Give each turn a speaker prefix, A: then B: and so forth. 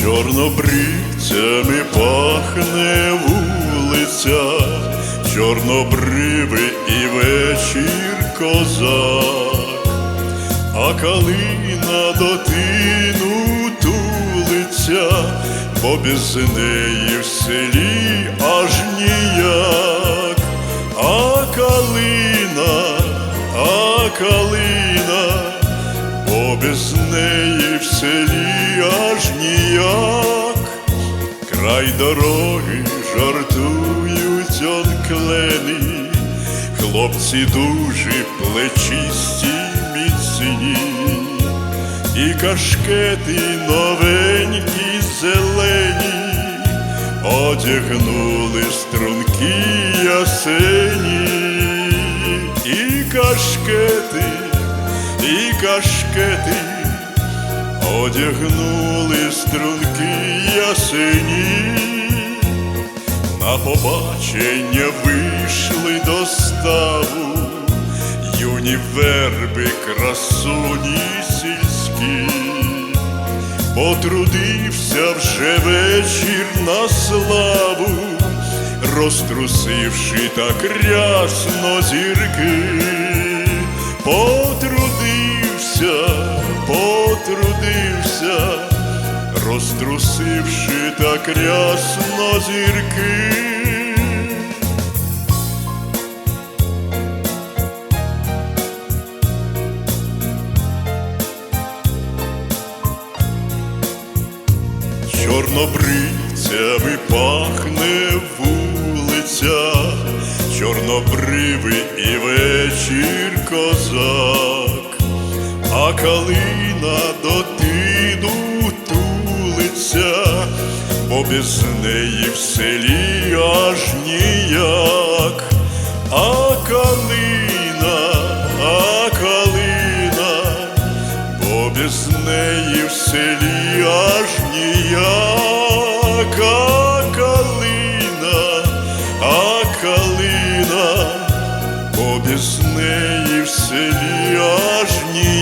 A: Чорнобривцями пахне вулиця, чорнобривий і вечір козак, а калина до тину тулиться, бо без неї в селі аж ніяк, а калина, а калина, без неї в селі аж ніяк, край дороги жартують он клені, хлопці дуже плечисті міцні, і кашкети новенькі зелені, одягнули струнки ясені, і кашкети, одягнули струнки ясені, на побачення вийшли до ставу, юні верби, красуні сільські, потрудився вже вечір на славу, розтрусивши так рясно зірки, потрудився, потрудився, розтрусивши так рясно зірки. Чорнобривцями пахне вулиця, чорнобривий і вечір козак, а калина дотину тулиться, бо без неї в селі аж ніяк, а калина, а калина, бо без неї в селі аж ніяк, а калина, а калина, бо без неї в селі аж ніяк.